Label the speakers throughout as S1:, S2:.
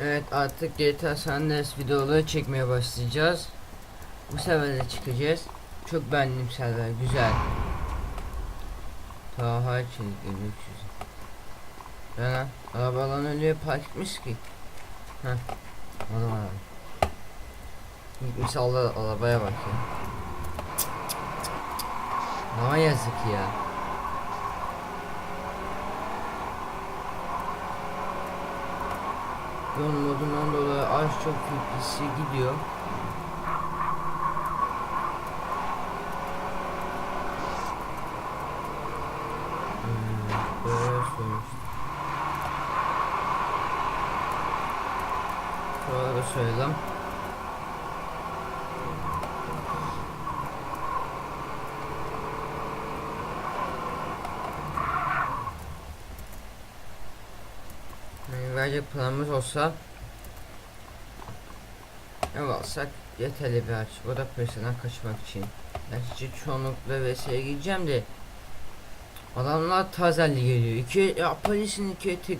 S1: Evet artık GTA San Andreas videoları çekmeye başlayacağız. Bu sefer de çıkacağız. Çok beğendim server güzel. Taha Çelik 5300. Ben arabaların önüne park etmiş ki. Heh. Adam abi. Gitmiş Allah arabaya bak ya. Bana yazık ya. Yol modundan dolayı az çok filtresi gidiyor. Hmm, böyle söylemiştim. Şöyle da söyleyeyim. Yani verecek planımız olsa ev alsak yeterli bir aç. O da personel kaçmak için. Gerçi çoğunlukla VS'ye gideceğim de Adamlar tazelli geliyor. İki ya polisin ikiye tek.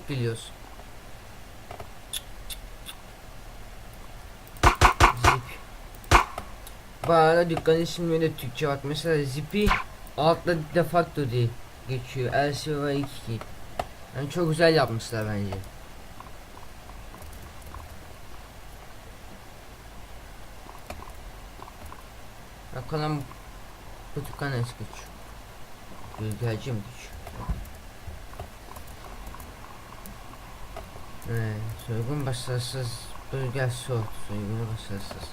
S1: Bu arada dükkan isimleri Türkçe bak. Mesela Zipi altta de facto diye geçiyor. LCV 2 Yani çok güzel yapmışlar bence. Bu dükkan eski geçiyor. Gölgelci mi geçiyor? Evet, soygun başarısız bölgesi oldu. Soygunu başarısız.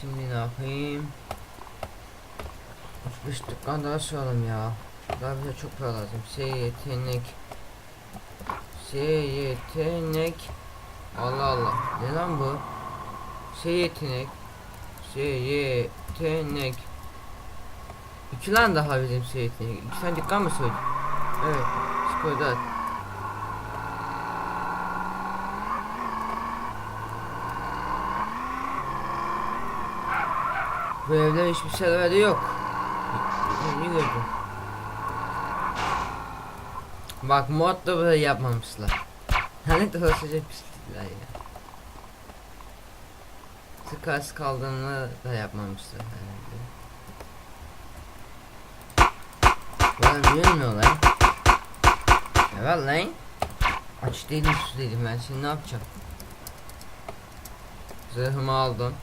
S1: Şimdi ne yapayım? 35 dükkan daha soralım ya. Daha bize çok para lazım. S yetenek. S yetenek. Allah Allah. Ne lan bu? S yetenek. S yetenek. İki lan daha bizim S yetenek. İki tane dükkan mı söyledin? Evet. Skoda. Bu evde hiçbir şeyler yok. Ne gördün? Bak mod da böyle yapmamışlar. Hani dolaşacak pislikler ya. Sıkas kaldığını da yapmamışlar herhalde. Bana bilmiyor lan. Evet lan. Aç değilim su değilim ben şimdi ne yapacağım? Zırhımı aldım.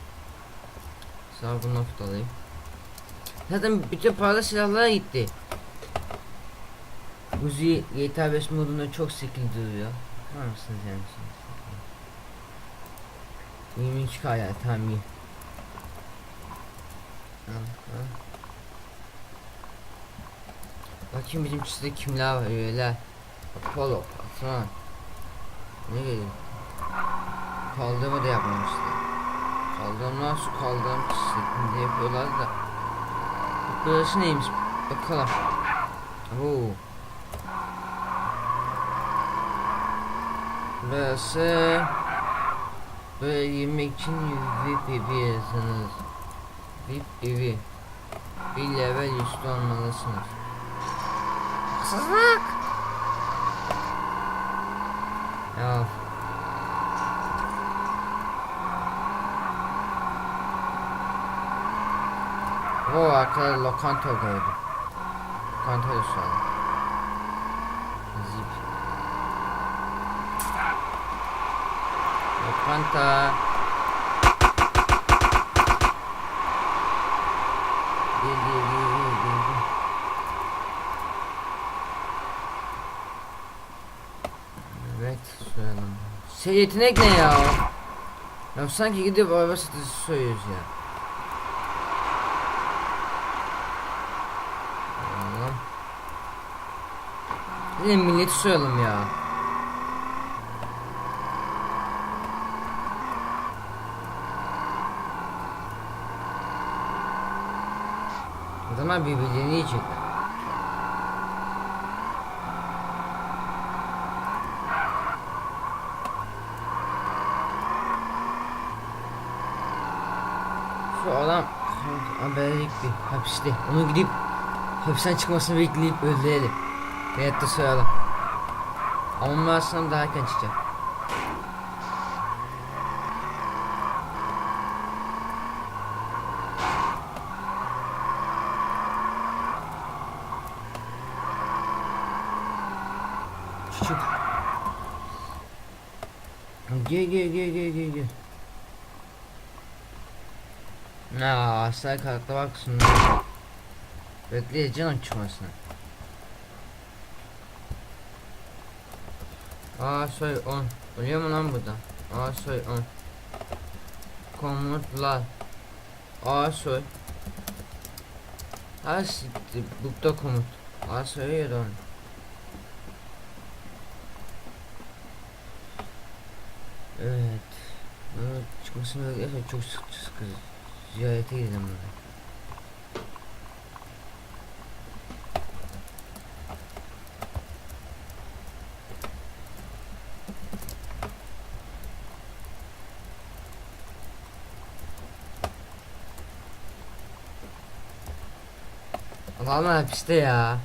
S1: Sağ bu nokta alayım. Zaten bütün paralı silahlara gitti. Uzi GTA 5 modunda çok skill duruyor. Var mısınız yani şimdi? 23 kaya tamam iyi. Al, al. Bakayım bizim çizde kimler var üyeler. Apollo, Patron. Ne geliyor? Kaldırma da yapmamışlar. Kaldırma su kaldırım şeklinde yapıyorlar da. Burası neymiş? Bakalım. Oo. Burası böyle yemek için VIP evi yazınız. VIP evi. Bir level üstü olmalısınız. Haksızlık. Ya. O arkada lokanta gördüm. Lokanta da şu an. Zip. Gel. Evet, soyalım. Şey yetenek ne ya? Ya sanki gidip araba satıcısı soyuyoruz ya. Yine milleti soyalım ya. Adamlar birbirlerini yiyecekler. Şu adam haberlik bir hapiste. Onu gidip hapisten çıkmasını bekleyip öldürelim. Veyahut da soyalım. Ama ben sınav daha erken çıkacak. Küçük. Gel gel gel gel gel gel. Asla kalktı bak şimdi. Bekleyeceksin çıkmasını. Aa soy 10. Oluyor mu lan burada? Aa soy 10. Komutlar. Aa soy. Ha siktir. Bukta komut. Aa soy ya da onu. Evet. Çıkmasını beklersen çok sıkıcı sıkıcı. Ziyarete gidelim burada. Adamlar hapiste ya.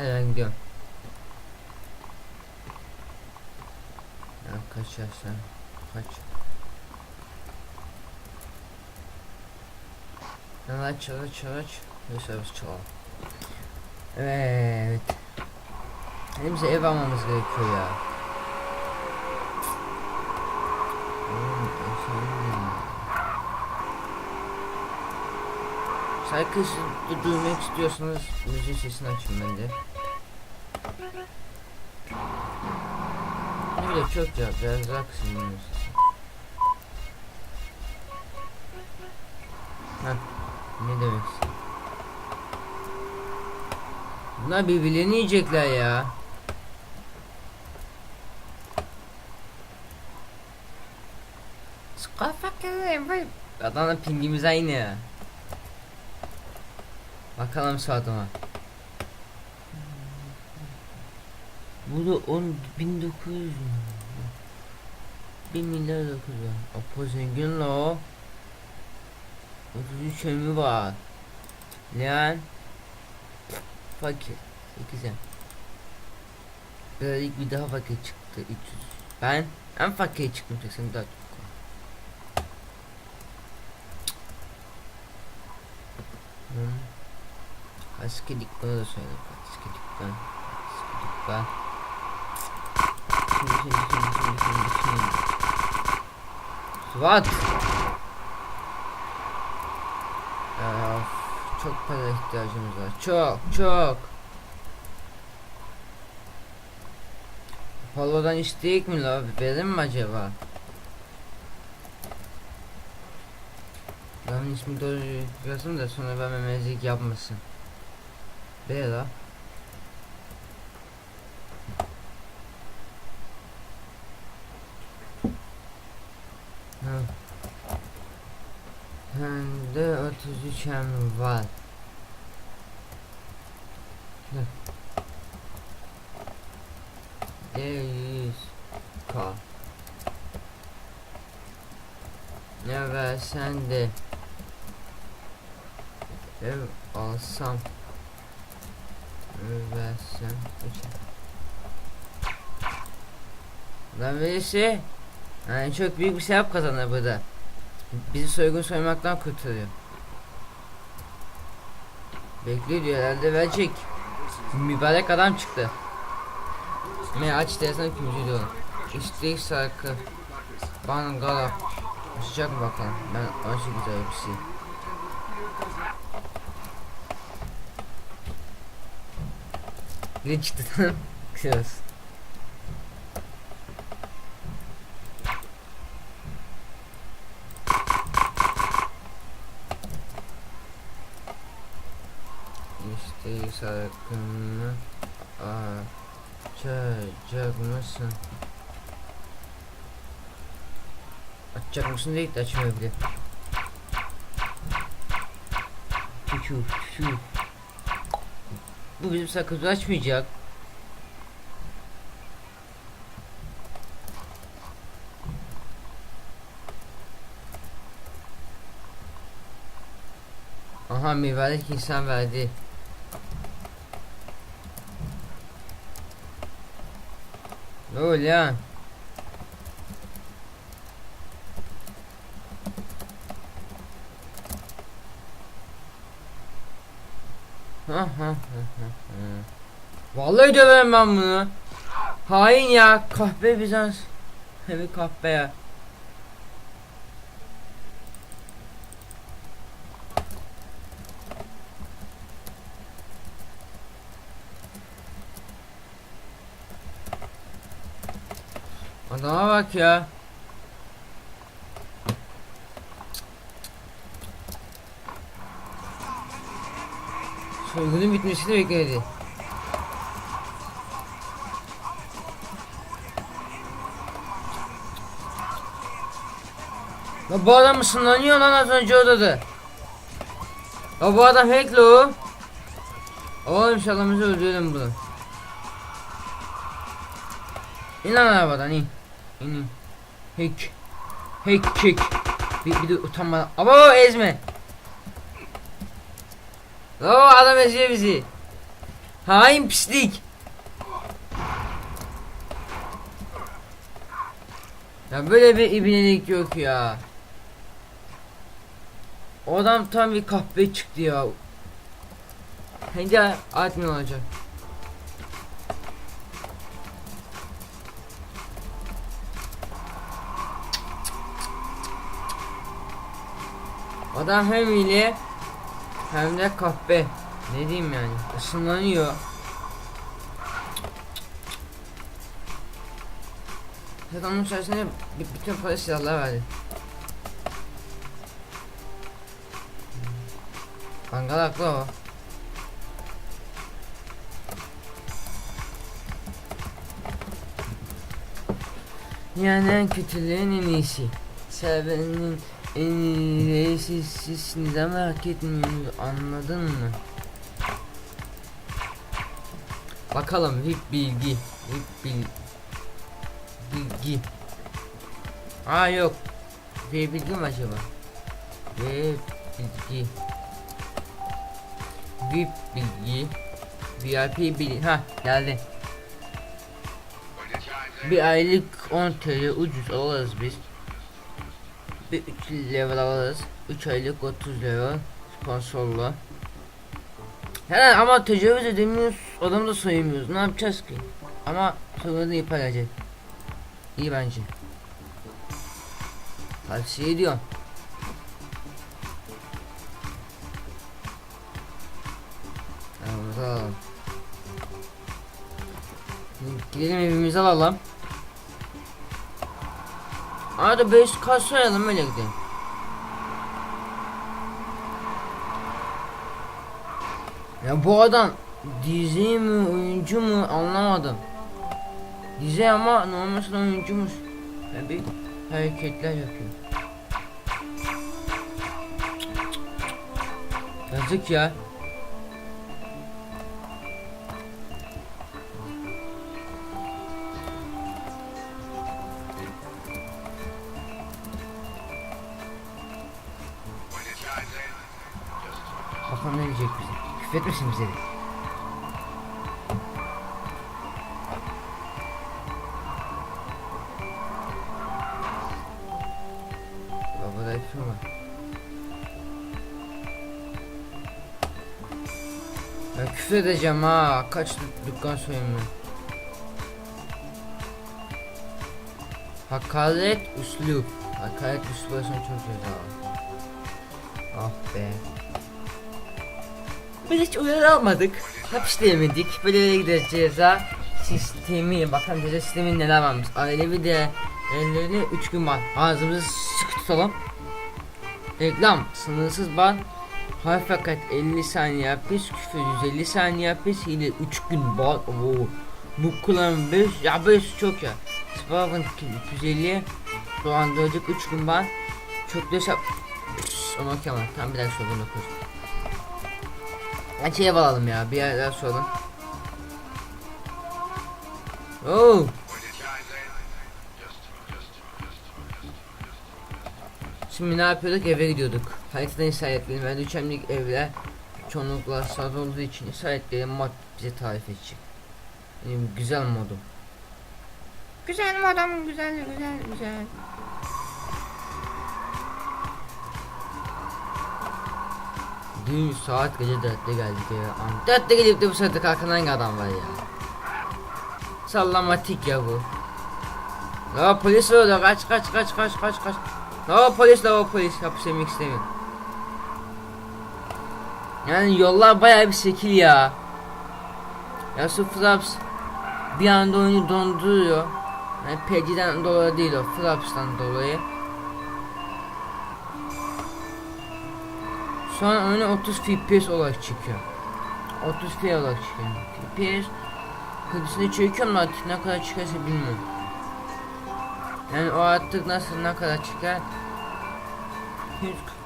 S1: Hadi ben gidiyorum. Ya kaç yaşlar? Kaç? Lan aç aç aç. Neyse biz çalalım. Evet. Bize ev almamız gerekiyor ya. Şarkı du- duymak istiyorsanız müziğin sesini açın bende. Ne bile çok ya bunun sesi. Heh, ne demek istiyorsun? Bunlar birbirlerini yiyecekler ya. Adamla pingimiz aynı ya. Bakalım saatıma. Bu da 10 1900 mü? 1 milyar 900 var. Apo zengin la o. 33 ömrü var. Lan. Fakir. 8 em. Böylelik bir daha fakir çıktı. 300. Ben en fakir çıktım 84. Hmm. Askedik bana da söyle. Askedik ben. Askedik ben. Suat. Of, çok para ihtiyacımız var. Çok çok. Polo'dan isteyik mi la? Verir mi acaba? Ben ismi doğru yazdım da sonra ben memezlik yapmasın. B la. Ha. Bende 33 em var. Ne? D100 K. Ne versen de ev alsam ev versem Lan birisi yani çok büyük bir sevap kazanır burada. Bizi soygun soymaktan kurtarıyor. Bekliyor diyor herhalde verecek. Mübarek adam çıktı. Ne aç dersen kimci diyorum. İstek şarkı. Bangala. Açacak mı bakalım. Ben aşı güzel bir şey. Ne çıktı? Kız. hakkını açacak mısın? Açacak mısın deyip de açmıyor bile. Çuçu çuçu. Bu bizim sakızı açmayacak. Aha meyvelik insan verdi. Oluyor ya? Vallahi döverim ben bunu. Hain ya kahpe Bizans. Heavy kahpe ya. Adama bak ya. Soygunun bitmesini bekledi. La bu adam ısınlanıyor lan az önce odada. La bu adam hack la o. Oğlum şakamızı öldürelim bunu. İn lan arabadan in. İn in. Hack. Hack kick. Bir, bir de utanma. Aba ezme. La o adam eziyor bizi. Hain pislik. Ya böyle bir ibnelik yok ya. O adam tam bir kahpe çıktı ya. Hadi admin olacak. Adam hem hile hem de kahpe. Ne diyeyim yani? Isınlanıyor. Zaten onun b- bütün polis silahlar verdi. Kangal haklı o. Yani en kötülüğün en iyisi. Sevenin iyisi siz neden merak etmiyorsunuz anladın mı? Bakalım VIP bilgi. VIP bilgi. Bilgi. Aa yok. VIP bilgi mi acaba? VIP bilgi. VIP bilgi. VIP bilgi. Ha geldi. Bir aylık 10 TL ucuz alırız biz. Bir 3 level alırız. 3 aylık 30 level sponsorlu. He ama tecavüz edemiyoruz. Adamı da soyamıyoruz. Ne yapacağız ki? Ama soyunu yapacak. İyi bence. Tavsiye ediyorum. Evimizi alalım. Gidelim evimizi alalım. Arada 5 kaç soyalım öyle gidelim. Ya bu adam dizi mi oyuncu mu anlamadım. Dizi ama normalde oyuncumuş. Ya bir hareketler yapıyor. Yazık ya. Küfretmesin bize de. Baba da iPhone var. Ya küfür edeceğim ha. Kaç dük- dükkan soyayım ben. Hakaret üslup. Hakaret üslup olsun çok güzel. Ah be. Biz hiç uyarı almadık. Hapişleyemedik. Böyle böyle gideceğiz ceza sistemi. Bakalım ceza sistemi neler varmış. Ailevi de ellerini 3 gün ban. Ağzımızı sıkı tutalım. Reklam. Sınırsız ban. Harf fakat 50 saniye hapis. Küfür 150 saniye hapis. Hile 3 gün ban. Oo. Bu kullanım 5. Ya 5 çok ya. Spawn 250. Dolandırıcılık 3 gün ban. Çok hesap. Onu okuyamam. Tam bir dakika sonra bunu okuruz. Açıya alalım ya bir yerden soralım. Oo. Şimdi ne yapıyorduk? Eve gidiyorduk. Haritadan işaretledim. Ben üçemlik evler çoğunlukla sağda olduğu için işaretleyen mod bize tarif edecek. Benim güzel modum. Güzel modum, güzel, güzel, güzel. Dün saat gece 4'te geldik ya. 4'te gelip de bu saatte kalkan hangi adam var ya? Sallamatik ya bu. La polis orada kaç kaç kaç kaç kaç kaç. La polis la polis hapis istemiyorum. Yani yollar bayağı bir şekil ya. Ya şu Flaps bir anda oyunu donduruyor. Yani PC'den dolayı değil o Flaps'tan dolayı. Şu an oyunu 30 FPS olarak çıkıyor. 30 FPS olarak çıkıyor. FPS hızını çekiyorum artık ne kadar çıkarsa bilmiyorum. Yani o artık nasıl ne kadar çıkar?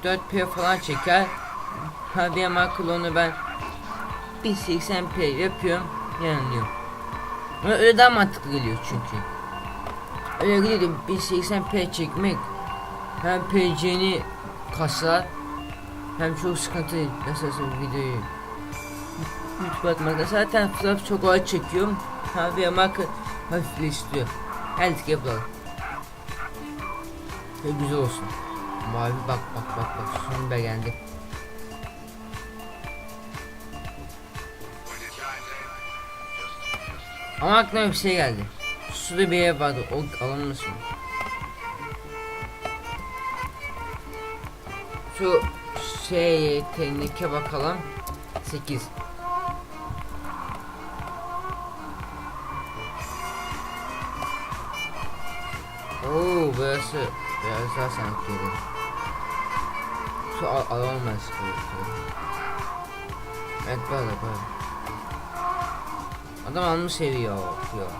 S1: 144p falan çeker. HDMI klonu ben 1080p yapıyorum. Yanılıyor. Öyle daha mantıklı geliyor çünkü. Öyle geliyor 1080p çekmek hem PC'ni kasar hem çok sıkıntı nasıl videoyu YouTube atmakta zaten Flaps çok ağır çekiyorum. HDMI hafifleştiriyor. Her yapalım. Ve güzel olsun. Mavi bak bak bak bak sonunda geldi. Ama aklıma bir şey geldi. Suda bir ev vardı. O alınmış mı? Şu şey teknike bakalım. 8. Oo burası biraz daha sanki yeri. Şu al alamaz Evet böyle böyle. Adam almış seviyor diyor.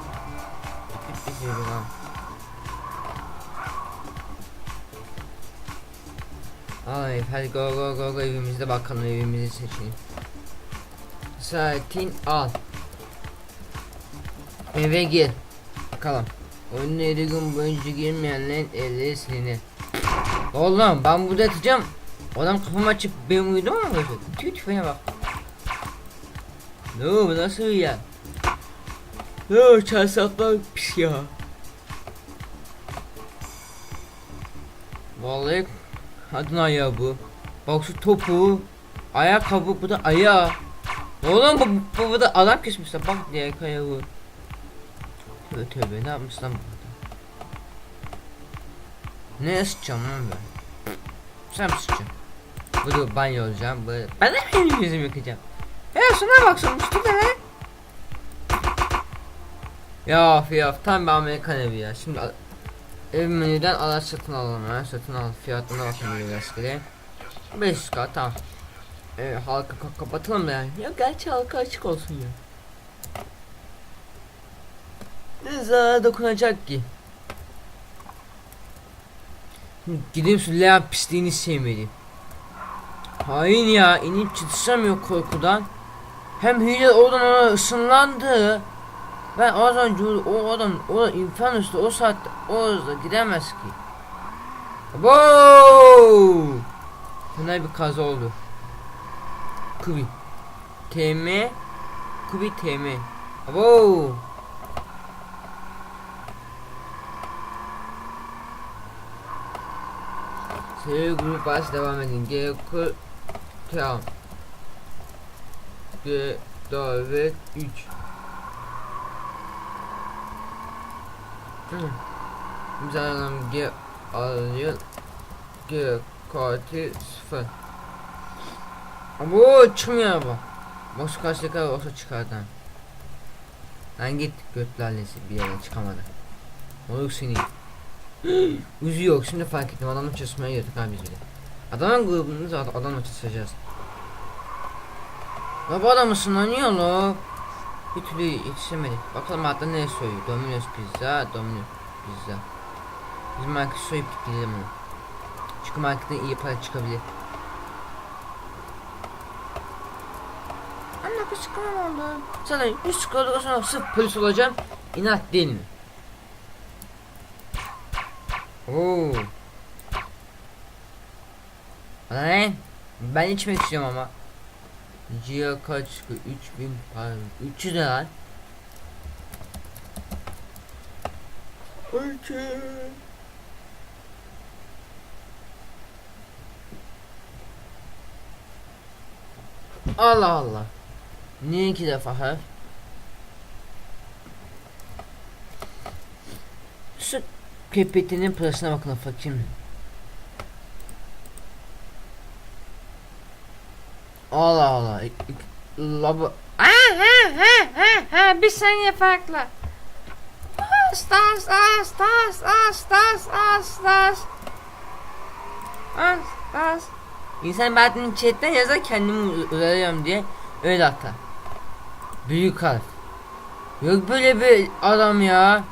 S1: Bir şey lan. Ay hadi go go go go evimizde bakalım evimizi seçelim. Sakin al. Eve gir. Bakalım. Oyunun 7 gün boyunca girmeyenlerin elleri silinir. Oğlum ben burada yatacağım. Adam kafamı açıp benim uyudum mu? Tüy tüfeğine bak. Ne bu nasıl ya? Ne çarşaflar pis ya. Vallahi adın ayağı bu. Bak şu topu. Ayakkabı bu da ayağı. Oğlum bu, bu, bu da adam kesmişler bak diye ayağı. Tövbe tövbe ne yapmış lan bu? Ne sıçacağım lan ben? Sen mi sıçacaksın? Bunu banyo olacağım böyle. Ben de benim yüzümü yıkayacağım. Ya şuna bak şuna üstü ne lan? Ya of ya tam bir Amerikan evi ya. Şimdi ev menüden araç satın alalım ya. Satın al fiyatına bakın bir rastgele. 500k tamam. Ee, halka ka- kapatalım da yani. Ya gerçi halka açık olsun ya. Ne zarara dokunacak ki? Gidip şu leğen pisliğini sevmeli. Hain ya inip çıtışamıyor korkudan. Hem hile oradan ona ısınlandı. Ben az önce o adam o Inferno'sta o saatte o hızla gidemez ki. Wow! Buna bir kaza oldu. Kubi. TM Kubi TM. Wow! Seri grup baş devam edin. G kur tamam. G davet 3 Hı. İmzalanım G alıyor G 0 Ama o çıkmıyor bu. Şu karşıdaki olsa çıkardı Lan git göt lalesi bir yere çıkamadı. Olur seni Uzu yok şimdi fark ettim. Adamla çatışmaya girdik abi biz Adamın grubumuz ad adamla çatışacağız La bu adam ısınlanıyor lo Bir türlü yetişemedik. Bakalım hatta ne soyuyor? Domino's pizza Domino's pizza. Biz market soyup gidelim onu. Çünkü marketten iyi para çıkabilir. Anne sıkıntı oldu? Sana 100 sıkıntı sonra sırf polis olacağım. İnat değil mi? Oo. Lan ben içmek istiyorum ama. Cia kaç? 3000 pardon. 300 ne lan? 300. Allah Allah. Niye iki defa har? Şu pipetinin parasına bakın fakir. Allah Allah. Laba.
S2: Ha ha ha ha ha bir saniye farklı. Stas stas stas stas stas stas stas. Stas.
S1: İnsan bazen chatten yazar kendimi uyarıyorum diye öyle atar. Büyük harf. Yok böyle bir adam ya.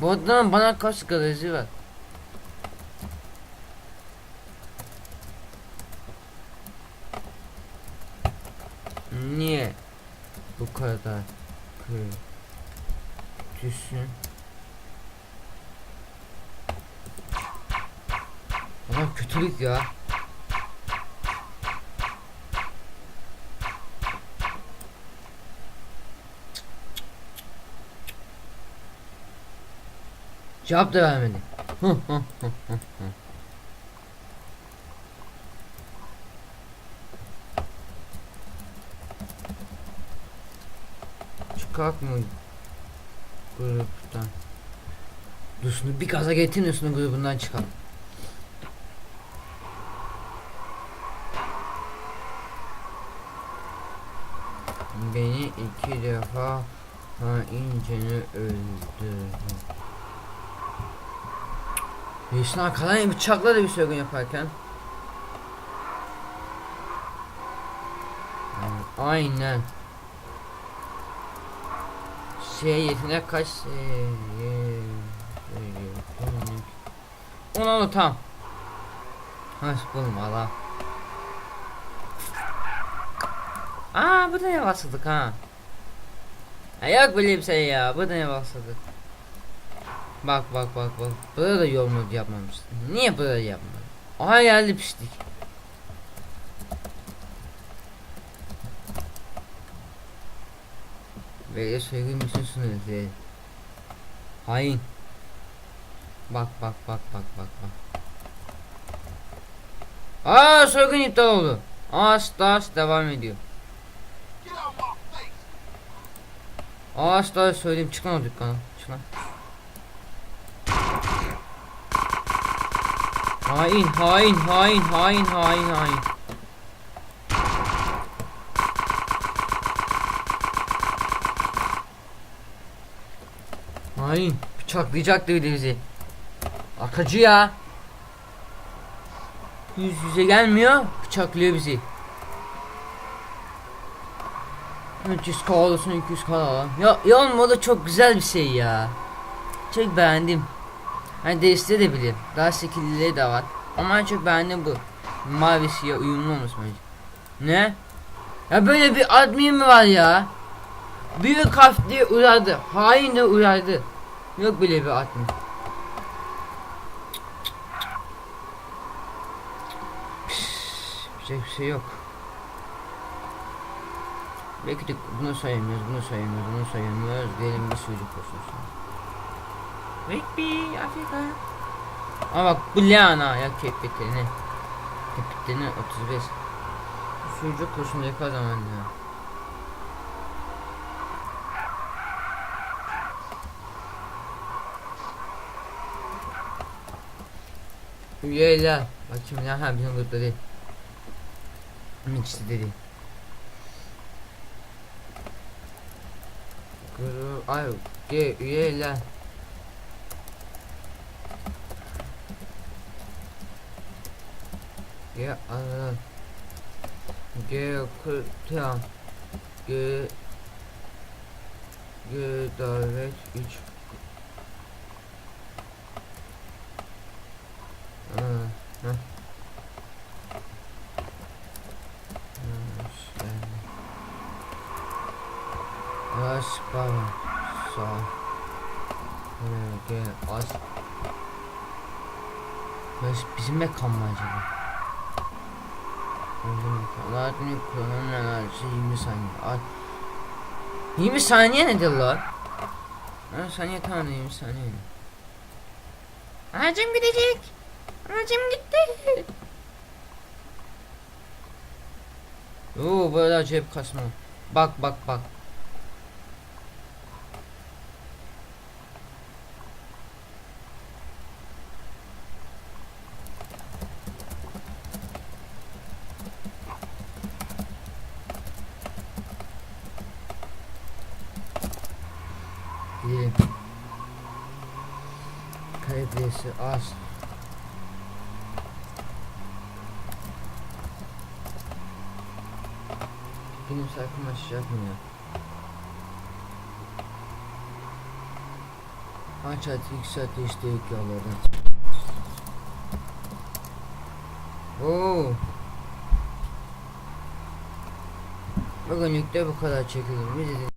S1: Bu adam bana kaç garajı var. Niye bu kadar kötüsün? Adam kötülük ya. Cevap da vermedi. Mı gruptan? Dursun'u bir gaza getirin Dursun'u grubundan çıkalım. İki defa hainceni öldürdü. Yeşil arkadan bıçakladı bir soygun yaparken. Aynen. Şey yetenek kaç. Onu onu tam. Ha buldum Allah. Aa bu da ne basıldık ha. Ha. Yok bir şey ya. Bu da ne basıldık. Bak bak bak bak. Burada da yol modu yapmamışsın. Niye böyle yapmadın? Aha geldi pislik. Böyle soygun misin sunuyor Hain. Bak bak bak bak bak bak. Aa soygun iptal oldu. Aa Stars devam ediyor. Stars söyleyeyim çıkın o dükkana. Çık lan. Hain hain hain hain hain hain. Hain bıçaklayacaktı bir de bizi. Akıcı ya. Yüz yüze gelmiyor bıçaklıyor bizi. 300k olsun 200k alalım. Ya, ya oğlum çok güzel bir şey ya. Çok beğendim. Hani deste de bilir. Daha şekillileri de var. Ama ben çok beğendim bu. Mavi siyah uyumlu olmuş bence. Ne? Ya böyle bir admin mi var ya? Büyük harf diye uyardı. Hain de uyardı. Yok böyle bir admin. Pişt, bir şey yok. Belki de bunu sayamıyoruz, bunu sayamıyoruz, bunu sayamıyoruz. Diyelim bir sucuk olsun sonra. Rigby Afrika. Ama bak bu Leana ya kepetini. Kepetini 35. Sucuk kurşun ne kadar zaman ya. Üyeler. Bakayım ya ha bizim grupta değil. Mixti dedi. Grup ay ge üyeler. Ya ana. Ge kurtan. Ge Ge davet 3 Aa, heh. Hoş geldin. Hoş baba. Sağ ol. Buraya mekan mı acaba? Alaaddin'in kullanımın enerjisi 20 saniye. Al. 20 saniye nedir lan? Ha, saniye tamam da 20 saniye.
S2: Ağacım gidecek. Ağacım gitti.
S1: Oo böyle acayip kasma. Bak bak bak. Gidelim. Kalitesi az. Benim sayfam açacak mı ya? Aç ilk saatte işte ilk yollardan. Oo. Bugünlük de bu kadar çekelim.